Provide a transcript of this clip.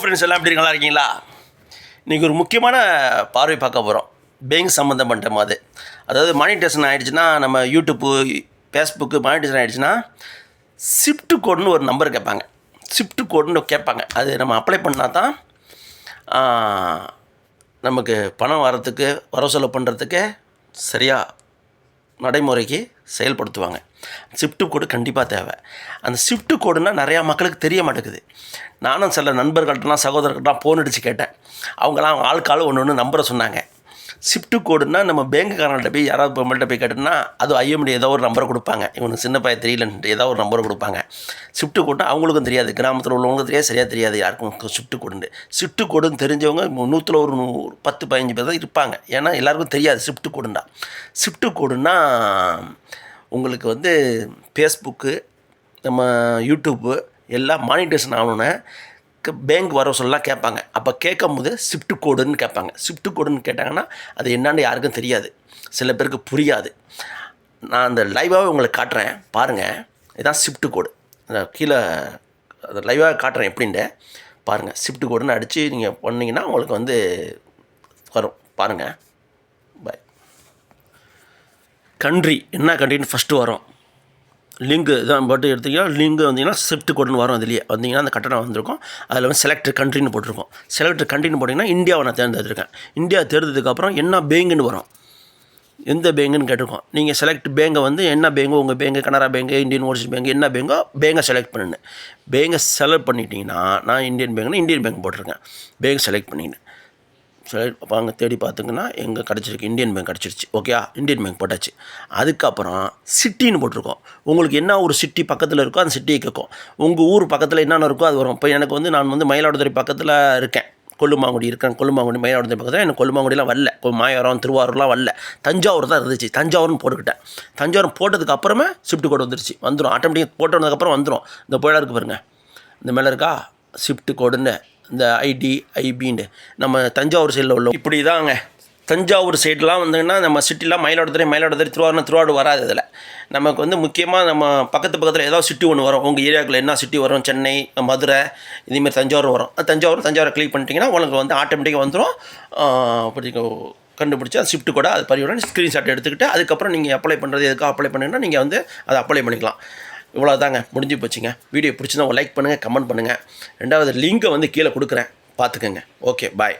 Friends எல்லாம் எப்படி நல்லா இருக்கீங்களா? இன்றைக்கி ஒரு முக்கியமான பார்வை பார்க்க போகிறோம் பேங்க் சம்மந்தப்பட்ட மாதிரி அதாவது மானிட்டேஷன் ஆகிடுச்சுன்னா நம்ம யூடியூப்பு ஃபேஸ்புக்கு மானிட்டேஷன் ஆகிடுச்சுன்னா ஷிஃப்ட் கோடுன்னு ஒரு நம்பர் கேட்பாங்க. ஷிஃப்ட் கோடுன்னு கேட்பாங்க. அது நம்ம அப்ளை பண்ணால் தான் நமக்கு பணம் வரத்துக்கு வரவு செலவு பண்ணுறதுக்கு சரியாக நடைமுறைக்கு செயல்படுத்துவாங்க. ஷிஃப்ட் கோடு கண்டிப்பாக தேவை. அந்த ஷிஃப்ட் கோடுனால் நிறையா மக்களுக்கு தெரிய மாட்டேங்குது. நானும் சில நண்பர்கள்ட்டலாம் சகோதரர்கள்ட்டலாம் ஃபோன் அடித்து கேட்டேன். அவங்களாம் ஆளுக்காள் ஒன்று ஒன்று நம்பரை சொன்னாங்க. ஷிஃப்ட் கோடுன்னா நம்ம பேங்குக்காரங்கள்ட்ட போய் யாராவது நம்மள்கிட்ட போய் கேட்டோம்னா அது ஐஎம்டி ஏதோ ஒரு நம்பரை கொடுப்பாங்க. இவனுக்கு சின்ன பையன் தெரியலன்ட்டு ஏதோ ஒரு நம்பரை கொடுப்பாங்க. ஷிஃப்ட் கோடுனா அவங்களுக்கும் தெரியாது. கிராமத்தில் உள்ளவங்களுக்கு தெரியாது சரியாக தெரியாது. யாருக்கும் ஷிஃப்ட் கோடுன்னு ஷிஃப்ட் கோடுன்னு தெரிஞ்சவங்க நூற்றில் ஒரு நூறு பத்து பதினஞ்சு பேர் தான் இருப்பாங்க. ஏன்னா எல்லாருக்கும் தெரியாது ஷிஃப்ட் கோடுன்னா ஷிஃப்ட் கோடுன்னா உங்களுக்கு வந்து ஃபேஸ்புக்கு நம்ம யூடியூப்பு எல்லாம் மானிட்டேஷன் ஆகணுன்னு பேங்க் வர சொல்லலாம் கேட்பாங்க. அப்போ கேட்கும் போது ஷிஃப்ட் கோடுன்னு கேட்பாங்க. ஷிஃப்ட் கோடுன்னு கேட்டாங்கன்னா அது என்னன்னு யாருக்கும் தெரியாது. சில பேருக்கு புரியாது. நான் அந்த லைவாகவே உங்களுக்கு காட்டுறேன். பாருங்கள் இதுதான் ஷிஃப்ட் கோடு கீழே அதை லைவாக காட்டுறேன் எப்படின்ட்டு. பாருங்கள் ஷிஃப்ட் கோடுன்னு அடித்து நீங்கள் பண்ணிங்கன்னா உங்களுக்கு வந்து வரும். பாருங்கள் பாய் கண்ட்ரி என்ன கண்ட்ரின்னு ஃபஸ்ட்டு வரும். லிங்கு இதான் பட்டு எடுத்தீங்கன்னா லிங்கு வந்தீங்கன்னா ஷிஃப்ட் கோடுன்னு வரும் அதுலேயே. வந்தீங்கன்னா அந்த கட்டணம் வந்திருக்கும். அதில் வந்து செலக்ட் கண்ட்ரின்னு போட்டிருக்கோம். செலக்ட் கண்ட்ரின்னு போட்டிங்கன்னா இந்தியாவை நான் தேர்ந்தெடுத்திருக்கேன். இந்தியா தேர்ந்ததுக்கப்புறம் என்ன பேங்குன்னு வரும். எந்த பேங்குன்னு கேட்டிருக்கோம். நீங்கள் செலக்ட் பேங்கை வந்து என்ன பேங்கு உங்கள் bank Canara bank Indian overseas bank என்ன பேங்கோ பேங்கை செலக்ட் பண்ணுன்னு. பேங்கை செலக்ட் பண்ணிட்டீங்கன்னா நான் இந்தியன் பேங்க்னா இந்தியன் பேங்க் போட்டிருக்கேன். பேங்க் செலக்ட் பண்ணிக்கினேன். செலக்ட் வாங்க தேடி பார்த்துங்கன்னா எங்கே கிடச்சிருக்கு? இந்தியன் பேங்க் கிடச்சிருச்சு. ஓகேயா இந்தியன் பேங்க் போட்டாச்சு. அதுக்கப்புறம் சிட்டின்னு போட்டிருக்கோம். உங்களுக்கு என்ன ஒரு சிட்டி பக்கத்தில் இருக்கோ அந்த சிட்டியை கேட்கும். உங்கள் ஊர் பக்கத்தில் என்னென்ன இருக்கோ அது வரும். இப்போ எனக்கு வந்து நான் வந்து மயிலாடுதுறை பக்கத்தில் இருக்கேன். கொல்லுமாங்குடி இருக்கேன். கொல்லுமாங்குடி மயிலாடுதுறை பக்கத்தில் எனக்கு கொல்லுமாங்குடிலாம் வரல. கொ- மாயாரம் திருவாரூர்லாம் வரல. தஞ்சாவூர் தான் இருந்துச்சு. தஞ்சாவூர்னு போட்டுக்கிட்டேன். தஞ்சாவூர் போட்டதுக்கு அப்புறமே ஷிஃப்ட் கோடு வந்துருச்சு. வந்துடும் ஆட்டோமேட்டிக்காக போட்டு வந்ததுக்கப்புறம் வந்துடும் இந்த புயலாக இருக்கு பாருங்கள் இந்த மேலே இருக்கா? ஷிஃப்ட் கோடுன்னு இந்த ஐடி ஐபின்னு நம்ம தஞ்சாவூர் சைடில் உள்ள இப்படி தாங்க தஞ்சாவூர் சைட்லாம் வந்தீங்கன்னா நம்ம சிட்டிலாம் மயிலாடுதுறை மயிலாடுதுறை திருவாரூர் திருவாரூர் வராது இதில். நமக்கு வந்து முக்கியமாக நம்ம பக்கத்து பக்கத்தில் ஏதாவது சிட்டி ஒன்று வரும். உங்கள் ஏரியாவுக்குள்ள என்ன சிட்டி வரும்? சென்னை மதுரை இதேமாரி தஞ்சாவூர் வரும். தஞ்சாவூர் தஞ்சாவூர் தஞ்சாவூரை கிளிக் பண்ணிட்டீங்கன்னா உங்களுக்கு வந்து ஆட்டோமேட்டிக்காக வந்துடும் அப்படி கண்டுபிடிச்சி அந்த ஷிஃப்ட் கூட அது பரிவுடன் ஸ்க்ரீன்ஷாட் எடுத்துக்கிட்டு அதுக்கப்புறம் நீங்கள் அப்ளை பண்ணுறது எதுக்காக அப்ளை பண்ணுங்கன்னா நீங்கள் வந்து அதை அப்ளை பண்ணிக்கலாம். இவ்வளோ தாங்க முடிஞ்சு போச்சுங்க. வீடியோ பிடிச்சிருந்தா லைக் பண்ணுங்கள் கமெண்ட் பண்ணுங்கள் ரெண்டாவது லிங்கை வந்து கீழே கொடுக்குறேன். பார்த்துக்கோங்க. Okay bye